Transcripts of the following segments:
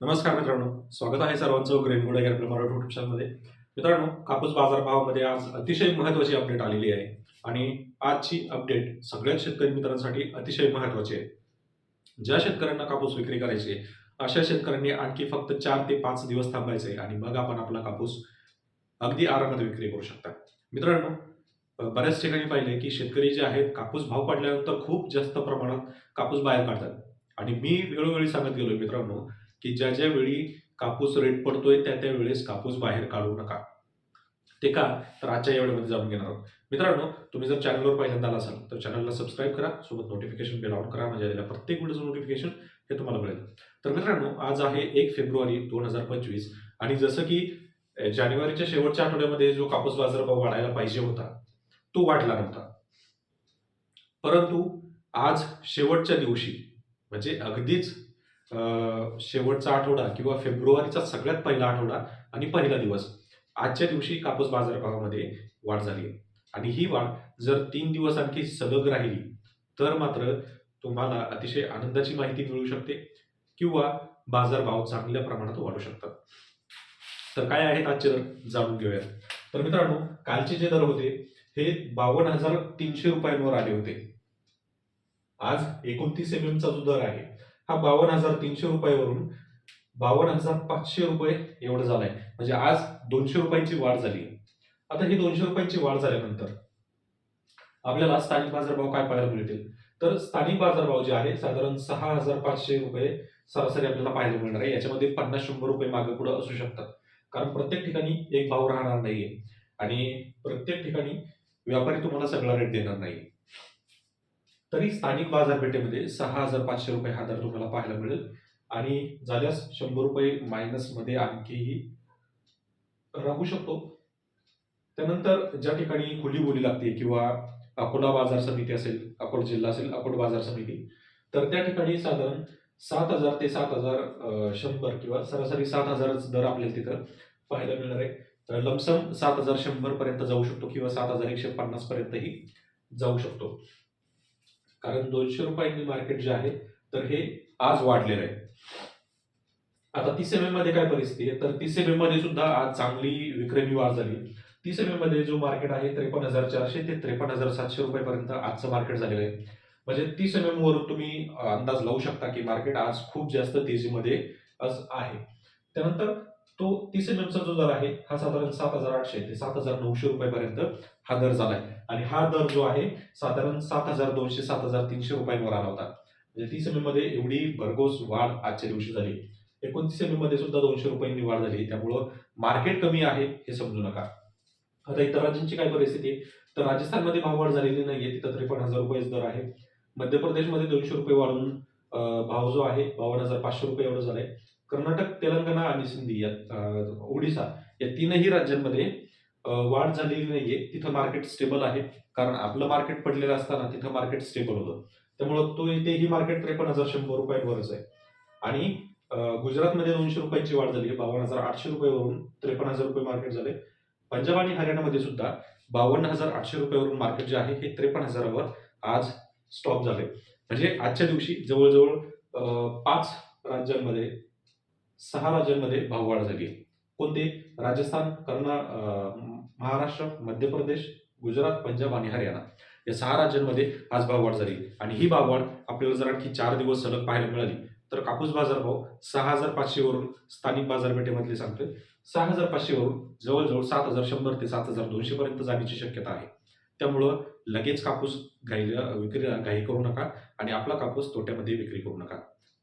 नमस्कार मित्रांनो. स्वागत आहे सर्वांचं ग्रेन गुड आपल्या मराठी युट्यूब चॅनलमध्ये मित्रांनो कापूस बाजारभावामध्ये आज अतिशय महत्त्वाची अपडेट आलेली आहे आणि आजची अपडेट सगळ्याच शेतकरी मित्रांसाठी अतिशय महत्त्वाची आहे. ज्या शेतकऱ्यांना कापूस विक्री करायची आहे अशा शेतकऱ्यांनी आणखी फक्त चार ते पाच दिवस थांबायचे आणि मग आपण आपला कापूस अगदी आरामात विक्री करू शकता. मित्रांनो बऱ्याच ठिकाणी पाहिले की शेतकरी जे आहेत कापूस भाव पडल्यानंतर खूप जास्त प्रमाणात कापूस बाहेर काढतात. आणि मी वेळोवेळी सांगत गेलो मित्रांनो की ज्या ज्या वेळी कापूस रेट पडतोय त्या त्या वेळेस कापूस बाहेर काढू नका. ते का? तर आजच्या या व्हिडिओमध्ये जाणून घेणार आहोत. मित्रांनो तुम्ही जर चॅनलवर पहिल्यांदा आला असाल तर चॅनलला सबस्क्राईब करा सोबत नोटिफिकेशन बेल ऑन करा म्हणजे आलेल्या प्रत्येक व्हिडिओचं नोटिफिकेशन हे तुम्हाला मिळेल. तर मित्रांनो आज आहे एक फेब्रुवारी दोन हजार पंचवीस आणि जसं की जानेवारीच्या शेवटच्या आठवड्यामध्ये जो कापूस बाजारभाव वाढायला पाहिजे होता तो वाढला नव्हता. परंतु आज शेवटच्या दिवशी म्हणजे अगदीच शेवटचा आठवडा किंवा फेब्रुवारीचा सगळ्यात पहिला आठवडा आणि पहिला दिवस. आजच्या दिवशी कापूस बाजारभावामध्ये वाढ झाली. आहे आणि ही वाढ जर तीन दिवस आणखी सलग राहिली तर मात्र तुम्हाला अतिशय आनंदाची माहिती मिळू शकते किंवा बाजारभाव चांगल्या प्रमाणात वाढू शकतात. तर काय आहेत आजचे दर जाणून घेऊयात. तर मित्रांनो कालचे जे दर होते हे बावन्न हजार तीनशे रुपयांवर आले होते. आज एकोणतीस एम चा जो दर आहे हा बावन्न हजार तीनशे रुपयावरून बावन्न हजार पाचशे रुपये एवढं झालंय. म्हणजे आज दोनशे रुपयांची वाढ झाली. आता ही दोनशे रुपयांची वाढ झाल्यानंतर आपल्याला स्थानिक बाजारभाव काय पाहायला मिळतील? तर स्थानिक बाजारभाव जे आहे साधारण सहा हजार पाचशे रुपये सरासरी आपल्याला पाहायला मिळणार आहे. याच्यामध्ये पन्नास शंभर रुपये मागे पुढे असू शकतात. कारण प्रत्येक ठिकाणी एक भाव राहणार नाहीये. आणि प्रत्येक ठिकाणी व्यापारी तुम्हाला सगळा रेट देणार नाही तरी स्थानिक बाजारपेठेमध्ये सहा हजार पाचशे रुपये हा दर तुम्हाला पाहायला मिळेल. आणि झाल्यास शंभर रुपये मायनसमध्ये आणखीही राहू शकतो. त्यानंतर ज्या ठिकाणी खुली बोली लागते किंवा अकोला बाजार समिती असेल अकोला जिल्हा असेल अकोट बाजार समिती तर त्या ठिकाणी साधारण सात हजार ते सात हजार शंभर किंवा सरासरी सात हजारच दर आपल्याला तिथं पाहायला मिळणार आहे. तर लमसम सात हजार शंभर पर्यंत जाऊ शकतो किंवा सात हजार एकशे पन्नास पर्यंतही जाऊ शकतो. कारण दोनशे रुपयांनी मार्केट जे आहे तर हे आज वाढलेलं आहे. आता तीस एम एममध्ये काय परिस्थिती आहे? तर तीस एम एममध्ये सुद्धा आज चांगली विक्रमी वाढ झाली तीस एम एममध्ये जो मार्केट आहे त्रेपन्न हजार चारशे ते त्रेपन्न हजार सातशे रुपयापर्यंत आजचं मार्केट झालेलं आहे. म्हणजे तीस एम एम वरून तुम्ही अंदाज लावू शकता की मार्केट आज खूप जास्त तेजीमध्ये आज आहे. त्यानंतर तो तीस एम जो दर आहे हा साधारण सात हजार आठशे ते सात हजार नऊशे रुपयापर्यंत हा दर झालाय. आणि हा दर जो आहे साधारण सात हजार दोनशे सात हजार तीनशे रुपयांवर आला होता. म्हणजे तीस एममध्ये एवढी भरघोस वाढ आजच्या दिवशी झाली. एकोणतीस एममध्ये सुद्धा दोनशे रुपयांनी वाढ झाली. त्यामुळं मार्केट कमी आहे हे समजू नका. आता इतर राज्यांची काय परिस्थिती? आहे तर राजस्थानमध्ये भाव वाढ झालेली नाहीये तिथं त्रेपन्न हजार रुपयेच दर आहे. मध्य प्रदेशमध्ये दोनशे रुपये वाढून भाव जो आहे बावन्न हजार पाचशे रुपये एवढं झालंय. कर्नाटक तेलंगणा आणि सिंधी या ओडिसा या तीनही राज्यांमध्ये वाढ झालेली नाहीये. तिथं मार्केट स्टेबल आहे. कारण आपलं मार्केट पडलेलं असताना तिथं मार्केट स्टेबल होतं. त्यामुळं तो इथेही मार्केट त्रेपन्न हजार शंभर रुपयांवरच आहे. आणि गुजरातमध्ये दोनशे रुपयांची वाढ झाली. बावन्न हजार आठशे रुपयावरून त्रेपन्न हजार रुपये मार्केट झाले. पंजाब आणि हरियाणामध्ये सुद्धा बावन्न हजार आठशे रुपयावरून मार्केट जे आहे हे त्रेपन्न हजारावर आज स्टॉप झाले. म्हणजे आजच्या दिवशी जवळजवळ पाच राज्यांमध्ये सहा राज्यांमध्ये भाववाढ झाली आहे. कोणते? राजस्थान कर्ना महाराष्ट्र मध्य प्रदेश गुजरात पंजाब आणि हरियाणा. या सहा राज्यांमध्ये आज भाववाढ झाली आणि ही भाववाढ आपल्याला जर आणखी चार दिवस सलग पाहायला मिळाली तर कापूस बाजार भाव सहा हजार पाचशे वरून स्थानिक बाजारपेठेमधले सांगतोय सहा हजार पाचशे वरून जवळजवळ सात हजार शंभर ते सात हजार दोनशे पर्यंत जाण्याची शक्यता आहे. त्यामुळं लगेच कापूस घाईला विक्री घाई करू नका आणि आपला कापूस तोट्यामध्ये विक्री करू नका.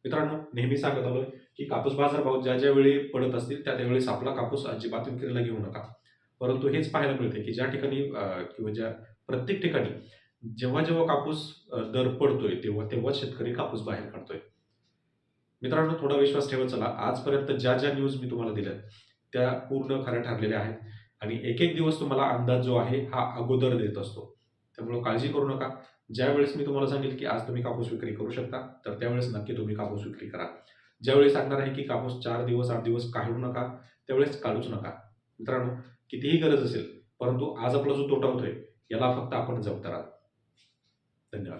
मित्रांनो नेहमी सांगत आलोय की कापूस बाजार भाव ज्या ज्या वेळी पडत असतील त्या त्यावेळेस आपला कापूस अजिबात विक्रीला घेऊ नका. परंतु हेच पाहायला मिळते की ज्या ठिकाणी किंवा ज्या प्रत्येक ठिकाणी जेव्हा जेव्हा कापूस दर पडतोय तेव्हा तेव्हा शेतकरी कापूस बाहेर काढतोय. मित्रांनो थोडा विश्वास ठेवत चला. आजपर्यंत ज्या ज्या न्यूज मी तुम्हाला दिल्या त्या पूर्ण खऱ्या ठरलेल्या आहेत. आणि एक एक दिवस तुम्हाला अंदाज जो आहे हा अगोदर देत असतो. त्यामुळे काळजी करू नका. ज्यावेळेस मी तुम्हाला सांगेल की आज तुम्ही कापूस विक्री करू शकता तर त्यावेळेस नक्की तुम्ही कापूस विक्री करा. ज्यावेळी सांगणार आहे की कापूस चार दिवस आठ दिवस काढू नका त्यावेळेस काढूच नका. मित्रांनो कितीही गरज असेल परंतु आज आपला जो तोटा होतोय याला फक्त आपण जबाबदार आहात. धन्यवाद.